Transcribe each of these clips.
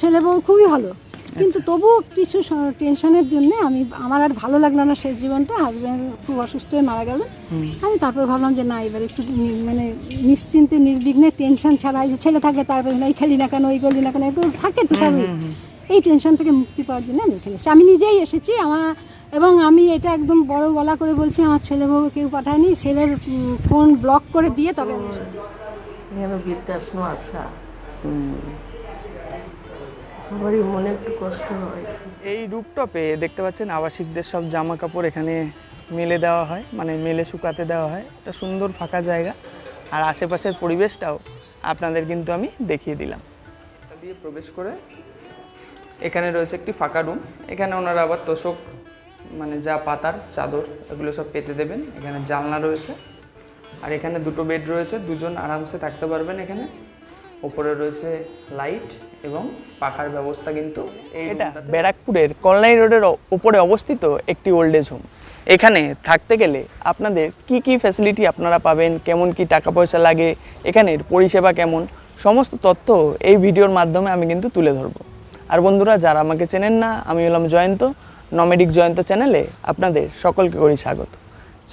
ছেলে বউ খুবই ভালো। কিন্তু তবুও কিছু টেনশনের জন্য আমি আমার আর ভালো লাগল না সেই জীবনটা। হাজব্যান্ড খুব অসুস্থ হয়ে মারা গেল হুম। আমি তারপর ভাবলাম যে না এবার একটু মানে নিশ্চিন্তে নির্বিঘ্নে টেনশন ছাড়া যে ছেলে থাকে তারপর এই খেলি না কেন ওই গলি না কেন? এগুলো থাকে তো সবই এই টেনশন থেকে মুক্তি পাওয়ার জন্য আমি এখানে এসেছি। আমি নিজেই এসেছি। আমার এবং আমি এটা একদম বড় গলা করে বলছি আমার ছেলে বউ কেউ পাঠায়নি। ছেলের ফোন ব্লক করে দিয়ে তবে আমি এসেছি। সবারই মনে একটু কষ্ট হয়। এই রুপটপে দেখতে পাচ্ছেন আবাসিকদের সব জামা কাপড় এখানে মেলে দেওয়া হয় মানে মেলে শুকাতে দেওয়া হয়। একটা সুন্দর ফাঁকা জায়গা। আর আশেপাশের পরিবেশটাও আপনাদের কিন্তু আমি দেখিয়ে দিলাম। দিয়ে প্রবেশ করে এখানে রয়েছে একটি ফাঁকা রুম। এখানে ওনারা আবার তোষক মানে যা পাতার চাদর এগুলো সব পেতে দেবেন। এখানে জানলা রয়েছে। আর এখানে দুটো বেড রয়েছে। দুজন আরামসে থাকতে পারবেন এখানে। ওপরে রয়েছে লাইট এবং পাখার ব্যবস্থা কিন্তু এটা ব্যারাকপুরের কল্যাণী রোডের ওপরে অবস্থিত একটি ওল্ড এজ হোম। এখানে থাকতে গেলে আপনাদের কি কি ফ্যাসিলিটি আপনারা পাবেন কেমন কি টাকা পয়সা লাগে এখানের পরিষেবা কেমন সমস্ত তথ্য এই ভিডিওর মাধ্যমে আমি কিন্তু তুলে ধরবো। আর বন্ধুরা যারা আমাকে চেনেন না আমি হলাম জয়ন্ত নমেডিক জয়ন্ত চ্যানেলে আপনাদের সকলকে করি স্বাগত।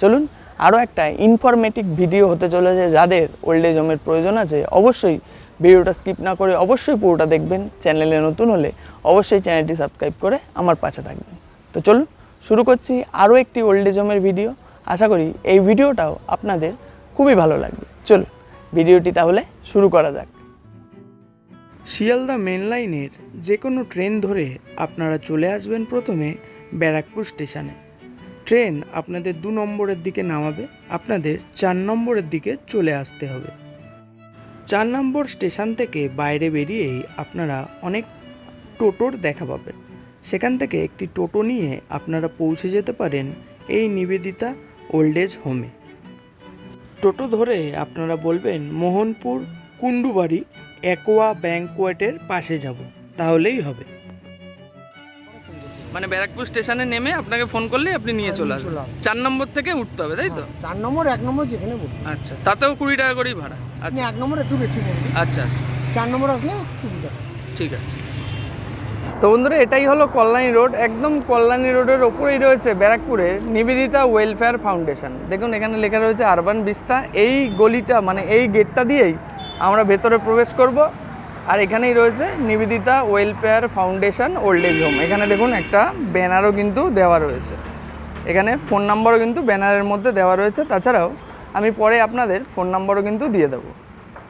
চলুন আরও একটা ইনফরমেটিভ ভিডিও হতে চলেছে যাদের ওল্ড এজ হোমের প্রয়োজন আছে অবশ্যই ভিডিওটা স্কিপ না করে অবশ্যই পুরোটা দেখবেন, চ্যানেলে নতুন হলে অবশ্যই চ্যানেলটি সাবস্ক্রাইব করে আমার পাশে থাকবেন। তো চলুন, শুরু করছি আরও একটি ওল্ড এজ হোমের ভিডিও। আশা করি এই ভিডিওটাও আপনাদের খুবই ভালো লাগবে। চলুন, ভিডিওটি তাহলে শুরু করা যাক। শিয়ালদা মেন লাইনের যে কোনো ট্রেন ধরে আপনারা চলে আসবেন প্রথমে ব্যারাকপুর স্টেশনে। ট্রেন আপনাদের দু নম্বরের দিকে নামাবে, আপনাদের চার নম্বরের দিকে চলে আসতে হবে। চার নম্বর স্টেশন থেকে বাইরে বেরিয়েই আপনারা অনেক টোটোর দেখা পাবেন। সেখান থেকে একটি টোটো নিয়ে আপনারা পৌঁছে যেতে পারেন এই নিবেদিতা ওল্ড এজ হোমে। টোটো ধরে আপনারা বলবেন মোহনপুর কুন্ডুবাড়ি অ্যাকোয়া ব্যাংকোয়েটের পাশে যাব। তাহলেই হবে। মানে ব্যারাকপুর স্টেশনে নেমে আপনাকে ফোন করলে আপনি নিয়ে চলে আসবেন। চার নম্বর থেকে উঠতে হবে তাই তো? চার নম্বর এক নম্বর যেখানে আচ্ছা তাতেও কুড়ি টাকা করেই ভাড়া। আচ্ছা। এক নম্বর একটু বেশি পড়বে আচ্ছা আচ্ছা। চার নম্বর আসলে কুড়ি ঠিক আছে। তো বন্ধুরা এটাই হলো কল্যাণী রোড। একদম কল্যাণী রোডের ওপরেই রয়েছে ব্যারাকপুরের নিবেদিতা ওয়েলফেয়ার ফাউন্ডেশন। দেখুন এখানে লেখা রয়েছে আরবান বিস্তা। এই গলিটা মানে এই গেটটা দিয়েই আমরা ভেতরে প্রবেশ করব। আর এখানেই রয়েছে Nivedita welfare foundation old age home. এখানে দেখুন একটা ব্যানারও কিন্তু দেওয়া রয়েছে। এখানে ফোন নাম্বারও কিন্তু ব্যানারের মধ্যে দেওয়া রয়েছে। তাছাড়াও আমি পরে আপনাদের ফোন নাম্বারও কিন্তু দিয়ে দেবো।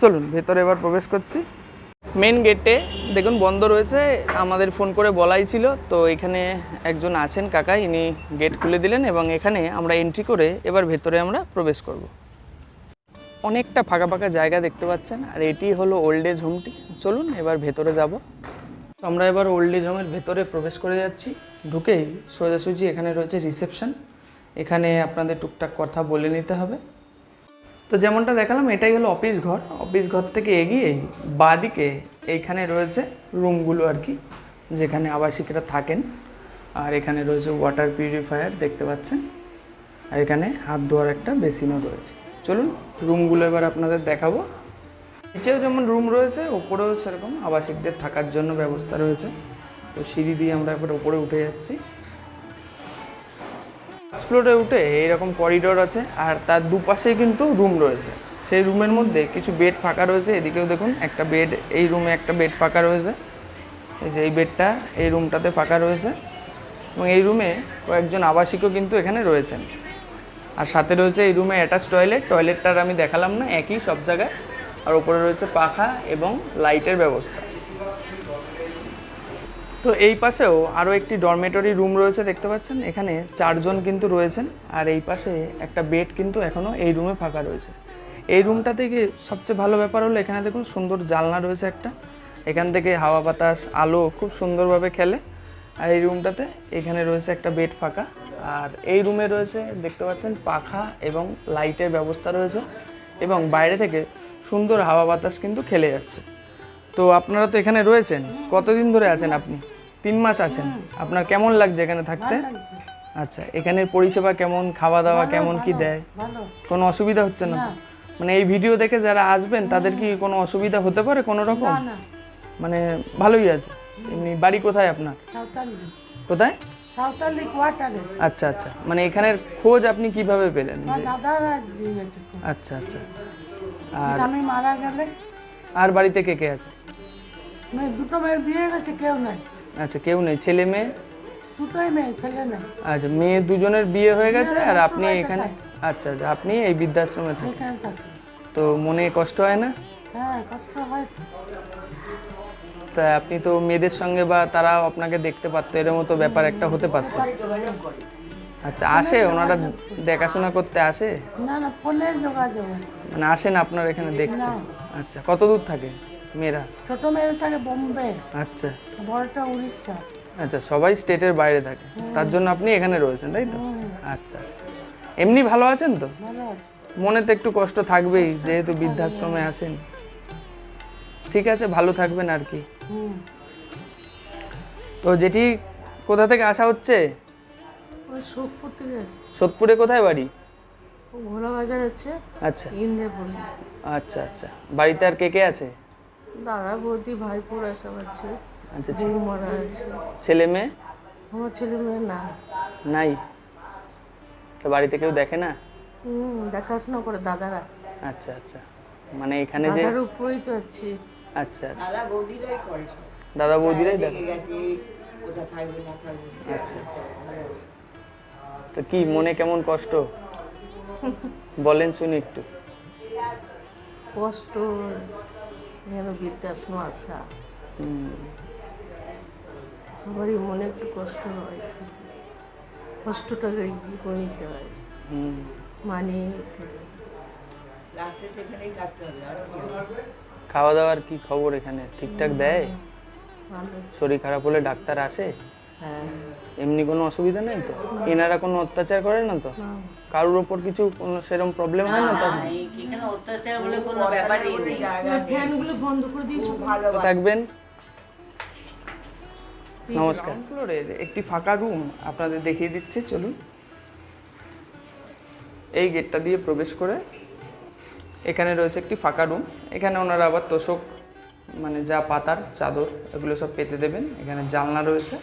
চলুন, ভেতরে এবার প্রবেশ করছি। মেন গেটে দেখুন, বন্ধ রয়েছে। আমাদের ফোন করে বলাই ছিল, তো এখানে একজন আছেন কাকা, ইনি গেট খুলে দিলেন এবং এখানে আমরা এন্ট্রি করে এবার ভেতরে আমরা প্রবেশ করব। অনেকটা ফাঁকা ফাঁকা জায়গা দেখতে পাচ্ছেন, আর এটি হলো ওল্ড এজ হোমটি চলুন, এবার ভেতরে যাব। আমরা এবার ওল্ড এজ হোমের ভেতরে প্রবেশ করে যাচ্ছি। ঢুকেই সোজাসুজি এখানে রয়েছে রিসেপশন এখানে আপনাদের টুকটাক কথা বলে নিতে হবে। তো যেমনটা দেখালাম, এটাই হলো অফিস ঘর। অফিস ঘর থেকে এগিয়েই বাঁদিকে এইখানে রয়েছে রুমগুলো আর কি, যেখানে আবাসিকরা থাকেন। আর এখানে রয়েছে ওয়াটার পিউরিফায়ার, দেখতে পাচ্ছেন? আর এখানে হাত ধোয়ার একটা বেসিনও রয়েছে। চলুন, রুমগুলো এবার আপনাদের দেখাবো। নিচেও যেমন রুম রয়েছে, ওপরেও সেরকম আবাসিকদের থাকার জন্য ব্যবস্থা রয়েছে। তো সিঁড়ি দিয়ে আমরা একবার উপরে উঠে যাচ্ছি। ফার্স্ট ফ্লোরে উঠে এইরকম করিডোর আছে, আর তার দুপাশেই কিন্তু রুম রয়েছে। সেই রুমের মধ্যে কিছু বেড ফাঁকা রয়েছে, এদিকেও দেখুন একটা বেড এই রুমে একটা বেড ফাঁকা রয়েছে। এই যে এই বেডটা এই রুমটাতে ফাঁকা রয়েছে। এবং এই রুমে কয়েকজন আবাসিকও কিন্তু এখানে রয়েছেন। আর সাথে রয়েছে এই রুমে অ্যাটাচ টয়লেট টয়লেটটার আমি দেখালাম না, একই সব জায়গায়। আর ওপরে রয়েছে পাখা এবং লাইটের ব্যবস্থা। তো এই পাশেও আরও একটি ডরমেটরি রুম রয়েছে, দেখতে পাচ্ছেন? এখানে চারজন কিন্তু রয়েছেন, আর এই পাশে একটা বেড কিন্তু এখনও এই রুমে ফাঁকা রয়েছে। এই রুমটা থেকে সবচেয়ে ভালো ব্যাপার হলো, এখানে দেখুন সুন্দর জানলা রয়েছে একটা। এখান থেকে হাওয়া বাতাস, আলো খুব সুন্দরভাবে খেলে। আর এই রুমটাতে এখানে রয়েছে একটা বেড ফাঁকা। আর এই রুমে রয়েছে, দেখতে পাচ্ছেন, পাখা এবং লাইটের ব্যবস্থা রয়েছে। এবং বাইরে থেকে সুন্দর হাওয়া বাতাস কিন্তু খেলে যাচ্ছে। তো আপনারা তো এখানে রয়েছেন। কতদিন ধরে আছেন আপনি? তিন মাস আছেন। আপনার কেমন লাগছে এখানে থাকতে? আচ্ছা এখানের পরিষেবা কেমন? খাওয়া দাওয়া কেমন কি দেয়? কোনো অসুবিধা হচ্ছে না তো? মানে এই ভিডিও দেখে যারা আসবেন তাদের কি কোনো অসুবিধা হতে পারে কোনো রকম? মানে ভালোই আছে। এমনি বাড়ি কোথায় আপনার? কোথায়? আচ্ছা আচ্ছা। মানে এখানের খোঁজ আপনি কীভাবে পেলেন আচ্ছা আচ্ছা আচ্ছা। আর আর বাড়িতে কে কে আছে? মেয়ে দুটো মেয়ের বিয়ে গেছে কেউ নাই। আচ্ছা কেউ নেই ছেলে মেয়ে? দুটোই মেয়ে ছেলে নেই। আচ্ছা মেয়ে দুজনের বিয়ে হয়ে গেছে আর আপনি এখানে আচ্ছা আচ্ছা আপনি এই বৃদ্ধাশ্রমে থাকেন। তো মনে কষ্ট হয় না? হ্যাঁ কষ্ট হয়। তা আপনি তো মেয়েদের সঙ্গে বা তারাও আপনাকে দেখতে পারতো এর মতো ব্যাপার একটা হতে পারতো। আচ্ছা আসে? ওনারা দেখাশোনা করতে আসে? না না ফোনে যোগাযোগ আছে। মানে আসেন আপনার এখানে দেখতে? আচ্ছা কত দূর থাকে? মেয়েরা? ছোট মেয়ে থাকে বোম্বে। আচ্ছা। বড়টা উড়িষ্যা। আচ্ছা সবাই স্টেটের বাইরে থাকে। তার জন্য আপনি এখানে রয়েছেন তাই তো? আচ্ছা আচ্ছা। এমনি ভালো আছেন তো? মনে তো একটু কষ্ট থাকবেই যেহেতু বৃদ্ধাশ্রমে আছেন। ঠিক আছে ভালো থাকবেন আর কি। তো যেটি কোথা থেকে আসা হচ্ছে? সোদপুর কোথায় বাড়ি? ও বাজার আছে আচ্ছা। আচ্ছা আচ্ছা। বাড়িতে আর কে কে আছে? দাদা বৌদি ভাইপুর এসব আছে। আচ্ছা বৌমারা আছে। ছেলে মেয়ে? আমার ছেলে মেয়ে না নাই? তো বাড়িতে কেউ দেখে না? হুম দেখাশোনা করে দাদারা। আচ্ছা আচ্ছা। মানে এখানে যে দাদার উপরেই তো আছি। আচ্ছা আচ্ছা। দাদা বৌদিরাই দেখে? আচ্ছা আচ্ছা। তো কি মনে কেমন কষ্ট? বলেন শুনি একটু। কষ্ট যেন বৃদ্ধাশ্রম আসা। সবারই মনে একটু কষ্ট হয়। কষ্টটাকে কি করে নিতে হয়। মানিয়ে নিতে হয়। খাওয়া দাওয়ার কি খবর এখানে? ঠিকঠাক দেয়? শরীর খারাপ হলে ডাক্তার আসে? হ্যাঁ। এমনি কোনো অসুবিধা নেই তো? এনারা কোনো অত্যাচার করে না তো? কারোর ওপর কিছু কোনো সেরকম প্রবলেম হয় না তো এখানে অত্যাচার বলে কোনো ব্যাপারই নেই। ফ্যানগুলো বন্ধ করে দিয়েছি ভালো থাকবেন? নমস্কার। ফ্লোরের একটি ফাঁকা রুম আপনাদের দেখিয়ে দিচ্ছে চলুন। এই গেটটা দিয়ে প্রবেশ করে এখানে রয়েছে একটি ফাঁকা রুম এখানে ওনারা আবার তোষক মানে যা পাতার চাদর এগুলো সব পেতে দেবেন। এখানে জানলা রয়েছে।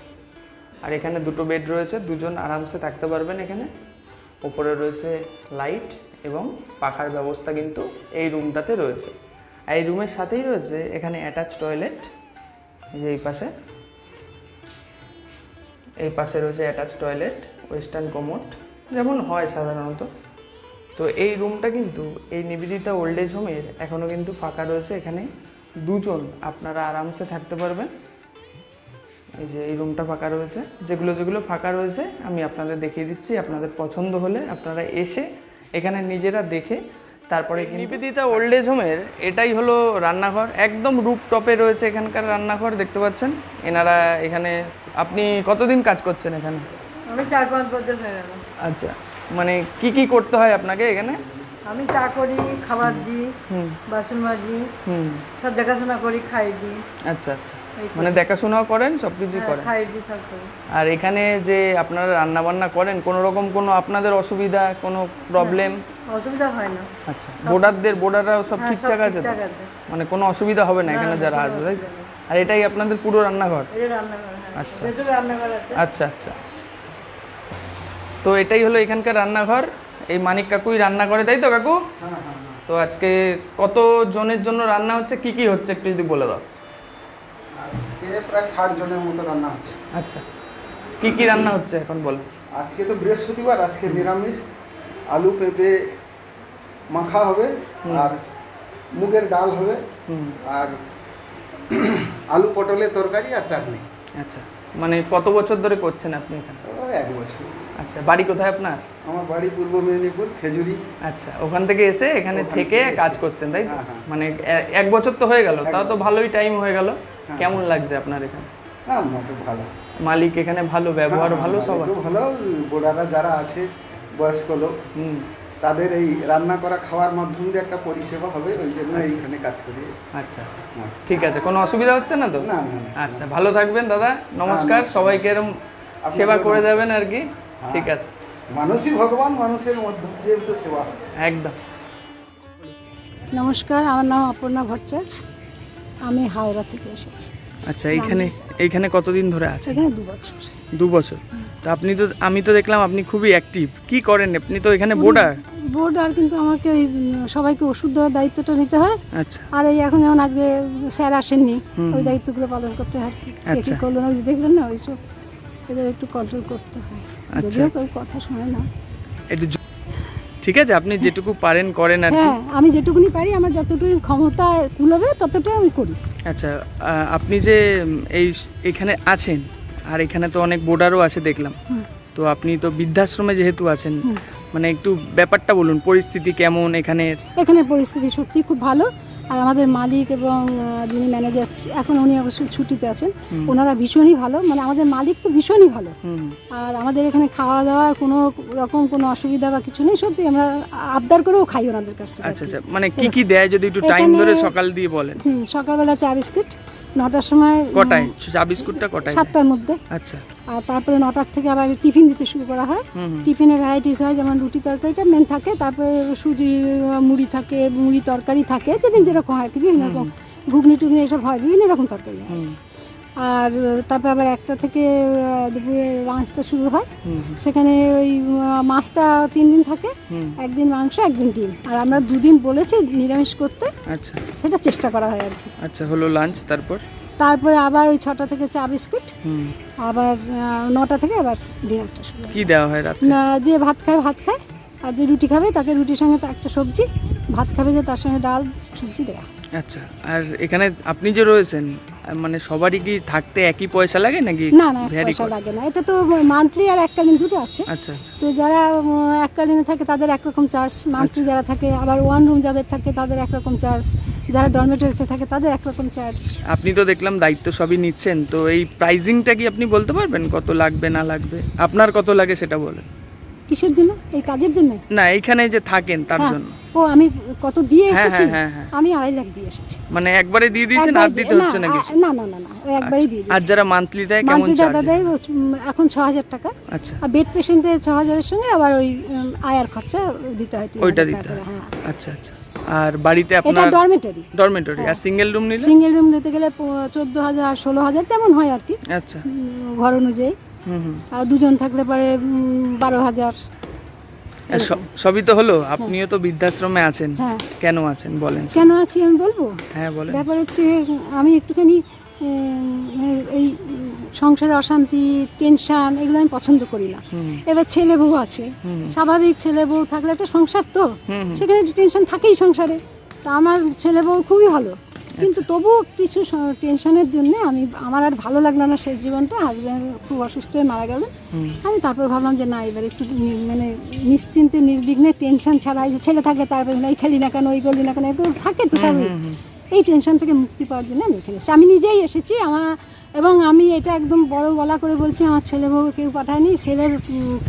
আর এখানে দুটো বেড রয়েছে, দুজন আরামসে থাকতে পারবেন এখানে। ওপরে রয়েছে লাইট এবং পাখার ব্যবস্থা কিন্তু এই রুমটাতে রয়েছে। আর এই রুমের সাথেই রয়েছে এখানে অ্যাটাচ টয়লেট যে এই পাশে। এই পাশে রয়েছে অ্যাটাচ টয়লেট ওয়েস্টার্ন কোমোট যেমন হয় সাধারণত। তো এই রুমটা কিন্তু এই নিবেদিতা ওল্ড এজ হোমের এখনও কিন্তু ফাঁকা রয়েছে এখানে। দুজন আপনারা আরামসে থাকতে পারবেন। এই যে এই রুমটা ফাঁকা রয়েছে। যেগুলো যেগুলো ফাঁকা রয়েছে আমি আপনাদের দেখিয়ে দিচ্ছি। আপনাদের পছন্দ হলে আপনারা এসে এখানে নিজেরা দেখে তারপরে কিন্তু- নিবেদিতা ওল্ড এজ হোমের এটাই হলো রান্নাঘর। একদম রূপ টপে রয়েছে এখানকার রান্নাঘর দেখতে পাচ্ছেন? এনারা এখানে আপনি কতদিন কাজ করছেন এখানে? আমি চার পাঁচ বছর হয়ে গেল। আচ্ছা মানে কি কি করতে হয় আপনাকে এখানে? আমি চা করি খাবার দিই হুম। বাসন মাজি হুম। সব দেখাশোনা করি খাই দিই। আচ্ছা আচ্ছা। মানে দেখাশোনাও করেন সব কিছুই করেন। আর এখানে যে আপনারা রান্না বান্না করেন কোনো রকম কোনো আপনাদের অসুবিধা কোনো প্রবলেম অসুবিধা হয় না। আচ্ছা বোর্ডারদের বোর্ডাররাও সব হ্যাঁ, ঠিকঠাক আছে তো? মানে কোনো অসুবিধা হবে না এখানে যারা আসবে তাই তো? আর এটাই আপনাদের পুরো রান্নাঘর? এটা রান্নাঘর হ্যাঁ আচ্ছা আছে। আচ্ছা আচ্ছা। তো এটাই হলো এখানকার রান্নাঘর। এই মানিক কাকুই রান্না করে তাই তো কাকু? তো আজকে কত জনের জন্য রান্না হচ্ছে কি কি হচ্ছে একটু যদি বলে দাও। আজকে প্রায় ষাট জনের মতো রান্না আছে আচ্ছা। কি কি রান্না হচ্ছে এখন বলো আজকে তো বৃহস্পতিবার আজকে নিরামিষ। আলু পেঁপে মাখা হবে আর মুগের ডাল হবে আর আলু পটলের তরকারি আর চাটনি। আচ্ছা। মানে কত বছর ধরে করছেন আপনি এখানে? এক বছর। আচ্ছা বাড়ি কোথায় আপনার? আমার বাড়ি পূর্ব মেদিনীপুর খেজুরি। আচ্ছা ওখান থেকে এসে এখানে থেকে কাজ করছেন তাই তো? হ্যাঁ, হ্যাঁ। মানে এক বছর তো হয়ে গেল তাও তো ভালোই টাইম হয়ে গেল। কেমন লাগছে আপনার এখানে? হ্যাঁ ভালো। মালিক এখানে ভালো ব্যবহার হ্যাঁ, ভালো হ্যাঁ, সবার? ভালো বোড়ারা যারা আছে বয়স্ক লোক হুম। তাদের এই রান্না করা খাওয়ার মাধ্যম দিয়ে একটা পরিষেবা হবে ওই জন্য এইখানে কাজ করি। আচ্ছা আচ্ছা। হ্যাঁ। ঠিক আছে কোনো অসুবিধা হচ্ছে না তো? না না না। আচ্ছা ভালো থাকবেন দাদা নমস্কার সবাইকে এরম সেবা করে যাবেন আর কি? ঠিক আছে। মানুষই ভগবান মানুষের মধ্যে দিয়ে তো সেবা। একদম। নমস্কার আমার নাম অপর্ণা ভট্টাচার্য। আমি হাওড়া থেকে এসেছি। আচ্ছা এইখানে এইখানে কতদিন ধরে আছেন? এখানে দু বছর। দু বছর। তো আপনি তো আমি তো দেখলাম আপনি খুবই অ্যাক্টিভ কি করেন? আপনি তো এখানে বোর্ডার। বোর্ড আর কিন্তু আমাকে ওই সবাইকে ওষুধ দেওয়ার দায়িত্বটা নিতে হয়। আচ্ছা। আর এই এখন যেমন আজকে স্যার আসেননি ওই দায়িত্বগুলো পালন করতে হয়। আর কি কে আচ্ছা। করল না দেখবেন না ওইসব। এদের একটু কন্ট্রোল করতে হয়। আচ্ছা, যদিও। কেউ কথা শোনে না। একটু ঠিক আছে? আপনি যেটুকু পারেন করেন আর কি। হ্যাঁ আমি যেটুকুনি পারি আমার যতটুকু ক্ষমতা কুলবে ততটুকু আমি করি। আচ্ছা আহ, আপনি যে এই এখানে আছেন আর এখানে তো অনেক বোর্ডারও আছে দেখলাম। হুম। তো আপনি তো বৃদ্ধাশ্রমে যেহেতু আছেন হুম। মানে একটু ব্যাপারটা বলুন পরিস্থিতি কেমন এখানের? এখানে পরিস্থিতি সত্যি খুব ভালো। আর আমাদের মালিক এবং যিনি ম্যানেজার এখন উনি অবশ্য ছুটিতে আছেন ওনারা ভীষণই ভালো মানে আমাদের মালিক তো ভীষণই ভালো। আর আমাদের এখানে খাওয়া দাওয়ার কোনো রকম কোনো অসুবিধা বা কিছু নেই সত্যি আমরা আবদার করেও খাই ওনাদের কাছ থেকে আচ্ছা আচ্ছা মানে কি কি দেয় যদি একটু টাইম ধরে সকাল দিয়ে বলেন? হুম সকালবেলা চা বিস্কুট নটার সময় কটায়? চা বিস্কুটটা কটায়? সাতটার মধ্যে। আচ্ছা। আর তারপরে নটার থেকে আবার টিফিন দিতে শুরু করা হয়। হুম। ভ্যারাইটিস হয় যেমন রুটি তরকারিটা মেন থাকে তারপরে সুজি মুড়ি থাকে মুড়ি তরকারি থাকে যেদিন যেরকম হয় বিভিন্ন রকম ঘুগনি টুগনি এসব হয় বিভিন্ন রকম তরকারি হয়। আর তারপর আবার একটা থেকে দুপুরে লাঞ্চটা শুরু হয়। সেখানে ওই মাছটা তিন দিন থাকে একদিন মাংস একদিন ডিম। আর আমরা দুদিন বলেছি নিরামিষ করতে আচ্ছা। সেটা চেষ্টা করা হয় আর কি। আচ্ছা হলো লাঞ্চ তারপর? তারপরে আবার ওই ছটা থেকে চা বিস্কুট আবার নটা থেকে আবার ডিনারটা শুরু কি দেওয়া হয় রাত্রে? না যে ভাত খায় ভাত খায়। আর যে রুটি খাবে তাকে রুটির সঙ্গে তো একটা সবজি ভাত খাবে যে তার সঙ্গে ডাল সবজি দেওয়া আচ্ছা আর এখানে আপনি যে রয়েছেন মানে সবারই কি থাকতে একই পয়সা লাগে নাকি না না পয়সা লাগে না। এটা তো মান্থলি আর এককালীন দুটো আছে। আচ্ছা আচ্ছা। তো যারা এককালীনে থাকে তাদের একরকম চার্জ মান্থলি আচ্ছা। যারা থাকে আবার ওয়ান রুম যাদের থাকে তাদের একরকম চার্জ যারা ডরমেটরিতে থাকে তাদের একরকম চার্জ আপনি তো দেখলাম দায়িত্ব সবই নিচ্ছেন। তো এই প্রাইজিংটা কি আপনি বলতে পারবেন? কত লাগবে না লাগবে? আপনার কত লাগে সেটা বলেন। কিসের জন্য? এই কাজের জন্য? না এইখানে যে থাকেন তার হ্যাঁ। জন্য। ও আমি কত দিয়ে হ্যাঁ এসেছি? হ্যাঁ আমি আড়াই লাখ দিয়ে এসেছি। মানে একবারে দিয়ে দিয়েছেন আর দিতে দিয়ে- হচ্ছে না কিছু? না না না না ওই একবারই দিয়ে আচ্ছা। আর যারা মান্থলি দেয় কেমন চার্জ দাদাদের উম, এখন ছ হাজার টাকা। আচ্ছা। আর বেড পেশেন্টের ছ হাজারের সঙ্গে আবার ওই আয়ার খরচা দিতে হয় ওইটা দিতে হয়। আচ্ছা আচ্ছা। আর বাড়িতে এটা আপনার ডরমেটরি ডরমেটরি আর। সিঙ্গেল রুম নিলে? সিঙ্গেল রুম নিতে গেলে চোদ্দ হাজার ষোলো হাজার যেমন হয় আর কি। আচ্ছা। ঘর অনুযায়ী। আর দুজন থাকলে পরে বারো হাজার। সবই তো হলো আপনিও তো বৃদ্ধাশ্রমে আছেন। হ্যাঁ। কেন আছেন বলেন? কেন আছি আমি বলব? হ্যাঁ বলেন। ব্যাপার হচ্ছে আমি একটুখানি এই সংসারে অশান্তি টেনশন এগুলো আমি পছন্দ করি না। এবার ছেলে বউ আছে। স্বাভাবিক ছেলে বউ থাকলে একটা সংসার তো। সেখানে একটু টেনশন থাকেই সংসারে। তা আমার ছেলে বউ খুবই ভালো। কিন্তু আচ্ছা। তবুও কিছু টেনশনের জন্য আমি আমার আর ভালো লাগল না সেই জীবনটা। হাজব্যান্ড খুব অসুস্থ হয়ে মারা গেলেন। আমি তারপর ভাবলাম যে না এবার একটু মানে নিশ্চিন্তে নির্বিঘ্নে টেনশন ছাড়া যে ছেলে থাকলে তারপর এই খেলি না কেন ওই করলি না কেন এগুলো থাকে তো সবই। এই টেনশন থেকে মুক্তি পাওয়ার জন্য আমি এখানে এসেছি। আমি নিজেই এসেছি আমার এবং আমি এটা একদম বড় গলা করে বলছি আমার ছেলে বউ কেউ পাঠায়নি। ছেলের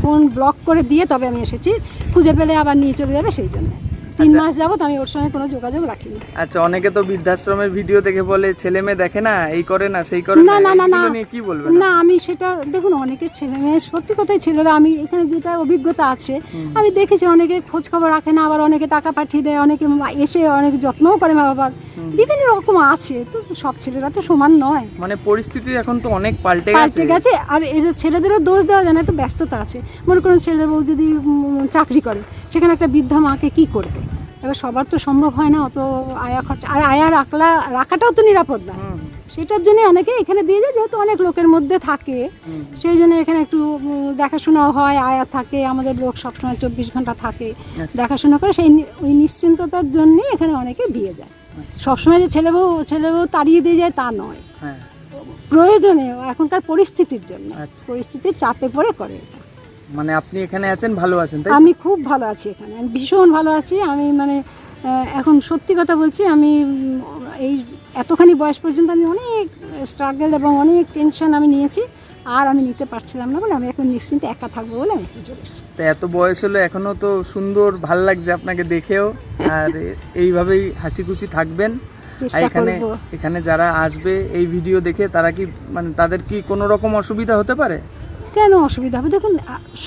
ফোন ব্লক করে দিয়ে তবে আমি এসেছি। খুঁজে পেলে আবার নিয়ে চলে যাবে সেই জন্য। তিন। মাস যাবত আমি ওর সঙ্গে কোনো যোগাযোগ রাখিনি। আচ্ছা অনেকে তো বৃদ্ধাশ্রমের ভিডিও দেখে বলে ছেলে মেয়ে দেখে না এই করে না সেই করে না, না, না, না। কি বলবেন? না আমি সেটা দেখুন অনেকের ছেলে মেয়ে সত্যি কথাই ছেলেরা আমি এখানে যেটা অভিজ্ঞতা আছে আমি দেখেছি অনেকে খোঁজ খবর রাখে না আবার অনেকে টাকা পাঠিয়ে দেয় অনেকে এসে অনেক যত্নও করে মা বাবার। বিভিন্ন রকম আছে তো সব ছেলেরা তো সমান নয়। মানে পরিস্থিতি এখন তো অনেক পাল্টে গেছে। পাল্টে গেছে আর এদের ছেলেদেরও দোষ দেওয়া যায় না একটু ব্যস্ততা আছে। মনে করুন ছেলে বউ যদি চাকরি করে সেখানে একটা বৃদ্ধা মাকে কি করবে? এবার সবার তো সম্ভব হয় না অত আয়া খরচা। আর আয়া রাখলা রাখাটাও তো নিরাপদ না। সেটার জন্য অনেকে এখানে দিয়ে যায় যেহেতু অনেক লোকের মধ্যে থাকে। সেই জন্য এখানে একটু দেখাশোনাও হয় আয়া থাকে আমাদের লোক সবসময় চব্বিশ ঘণ্টা থাকে আচ্ছা। দেখাশোনা করে। সেই ওই নিশ্চিন্ততার জন্যই এখানে অনেকে দিয়ে যায়। সবসময় যে ছেলে বউ ছেলে বউ তাড়িয়ে দিয়ে যায় তা নয়। হ্যাঁ। প্রয়োজনে এখনকার পরিস্থিতির জন্য। আচ্ছা। পরিস্থিতির চাপে পড়ে করে মানে আপনি এখানে আছেন ভালো আছেন তাই আমি খুব ভালো আছি এখানে আমি ভীষণ ভালো আছি। আমি মানে এখন সত্যি কথা বলছি আমি এই এতখানি বয়স পর্যন্ত আমি অনেক স্ট্রাগল এবং অনেক টেনশন আমি নিয়েছি আর আমি নিতে পারছিলাম না বলে আমি এখন নিশ্চিন্তে একা থাকব বলে আমি তো এত বয়স হলো এখনও তো সুন্দর ভালো লাগছে আপনাকে দেখেও আর এইভাবেই হাসি খুশি থাকবেন এখানে এখানে যারা আসবে এই ভিডিও দেখে তারা কি মানে তাদের কি কোনো রকম অসুবিধা হতে পারে? কেন অসুবিধা হবে? দেখুন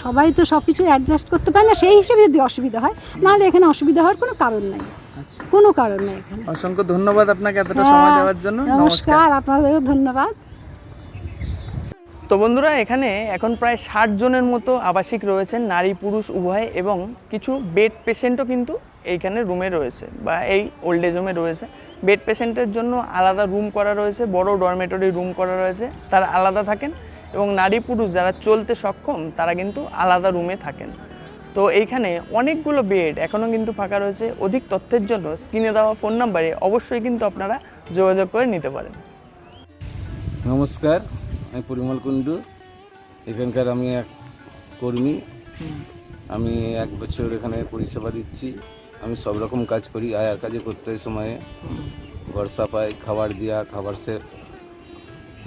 সবাই তো সব কিছু অ্যাডজাস্ট করতে পারে না সেই হিসেবে যদি অসুবিধা হয় নাহলে এখানে অসুবিধা হওয়ার কোনো কারণ নেই। আচ্ছা। কোনো কারণ নেই এখানে। অসংখ্য ধন্যবাদ আপনাকে এতটা সময় হ্যাঁ, দেওয়ার জন্য। নমস্কার। নমস্কার আপনাদেরও ধন্যবাদ। তো বন্ধুরা এখানে এখন প্রায় ষাট জনের মতো আবাসিক রয়েছেন নারী পুরুষ উভয় এবং কিছু বেড পেশেন্টও কিন্তু এইখানে রুমে রয়েছে বা এই ওল্ড এজ হোমে রয়েছে। বেড পেশেন্টের জন্য আলাদা রুম করা রয়েছে বড় ডরমেটরি রুম করা রয়েছে তারা আলাদা থাকেন। এবং নারী পুরুষ যারা চলতে সক্ষম, তারা কিন্তু আলাদা রুমে থাকেন। তো এইখানে অনেকগুলো বেড এখনও কিন্তু ফাঁকা রয়েছে। অধিক তথ্যের জন্য স্ক্রিনে দেওয়া ফোন নাম্বারে অবশ্যই কিন্তু আপনারা যোগাযোগ করে নিতে পারেন। নমস্কার, আমি পরিমল কুণ্ডু। এখানকার আমি এক কর্মী। আমি এক বছর এখানে পরিষেবা দিচ্ছি। আমি সব রকম কাজ করি। আয়ার কাজে করতে সময়ে। ঘর সাফাই খাবার দেওয়া, খাবার সে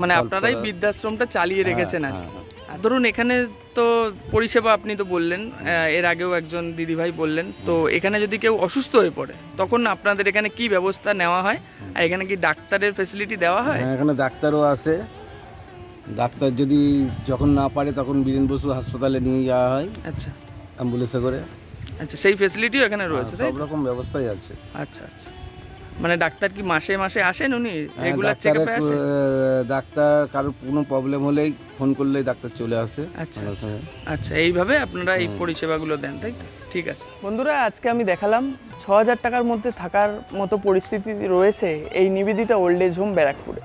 মানে আপনারাই বৃদ্ধাশ্রমটা চালিয়ে রেখেছেন আর হ্যাঁ, হ্যাঁ। আর ধরুন এখানে তো পরিষেবা আপনি তো বললেন এর আগেও একজন দিদিভাই বললেন তো এখানে যদি কেউ অসুস্থ হয়ে পড়ে তখন আপনাদের এখানে কি ব্যবস্থা নেওয়া হয়? আর এখানে কি ডাক্তারের ফেসিলিটি দেওয়া হয়? হ্যাঁ, এখানে ডাক্তারও আসে ডাক্তার যদি যখন না পারে তখন বীরেন বসু হাসপাতালে নিয়ে যাওয়া হয় আচ্ছা। অ্যাম্বুলেন্সে করে। আচ্ছা সেই ফেসিলিটিও এখানে রয়েছে তাই হ্যাঁ, সব রকম ব্যবস্থাই আছে। আচ্ছা আচ্ছা। মানে ডাক্তার কি মাসে মাসে আসেন উনি? হ্যাঁ, রেগুলার ডাক্তারের চেকআপে আসেন? ডাক্তার কারোর কোনো প্রবলেম হলেই ফোন করলেই ডাক্তার চলে আসে। আচ্ছা, আচ্ছা। আচ্ছা এইভাবে আপনারা এই পরিষেবাগুলো দেন তাই তো? ঠিক আছে। বন্ধুরা আজকে আমি দেখালাম ছ হাজার টাকার মধ্যে থাকার মতো পরিস্থিতি রয়েছে এই নিবেদিতা ওল্ড এজ হোম ব্যারাকপুরে।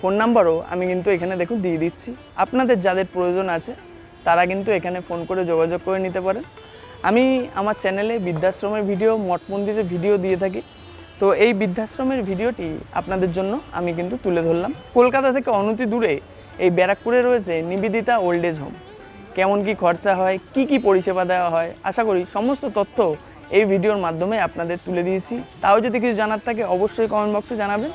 ফোন নাম্বারও আমি কিন্তু এখানে দেখুন দিয়ে দিচ্ছি। আপনাদের যাদের প্রয়োজন আছে তারা কিন্তু এখানে ফোন করে যোগাযোগ করে নিতে পারেন। আমি আমার চ্যানেলে বৃদ্ধাশ্রমের ভিডিও মঠ মন্দিরের ভিডিও দিয়ে থাকি। তো এই বৃদ্ধাশ্রমের ভিডিওটি আপনাদের জন্য আমি কিন্তু তুলে ধরলাম। কলকাতা থেকে অনতি দূরে এই ব্যারাকপুরে রয়েছে নিবেদিতা ওল্ড এজ হোম। কেমন কি খরচা হয়, কি কি পরিষেবা দেওয়া হয়, আশা করি সমস্ত তথ্য এই ভিডিওর মাধ্যমে আপনাদের তুলে দিয়েছি। তাও যদি কিছু জানার থাকে অবশ্যই কমেন্ট বক্সে জানাবেন।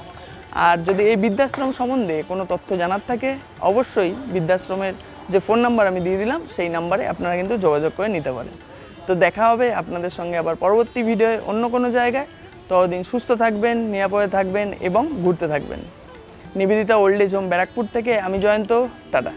আর যদি এই বৃদ্ধাশ্রম সম্বন্ধে কোনো তথ্য জানার থাকে, অবশ্যই বৃদ্ধাশ্রমের যে ফোন নাম্বার আমি দিয়ে দিলাম, সেই নাম্বারে আপনারা কিন্তু যোগাযোগ করে নিতে পারেন। তো দেখা হবে আপনাদের সঙ্গে আবার পরবর্তী ভিডিওয়ে অন্য কোনো জায়গায়। ততদিন সুস্থ থাকবেন, নিরাপদে থাকবেন এবং ঘুরতে থাকবেন। Nivedita old age home Barrackpore থেকে, আমি জয়ন্ত, টাটা।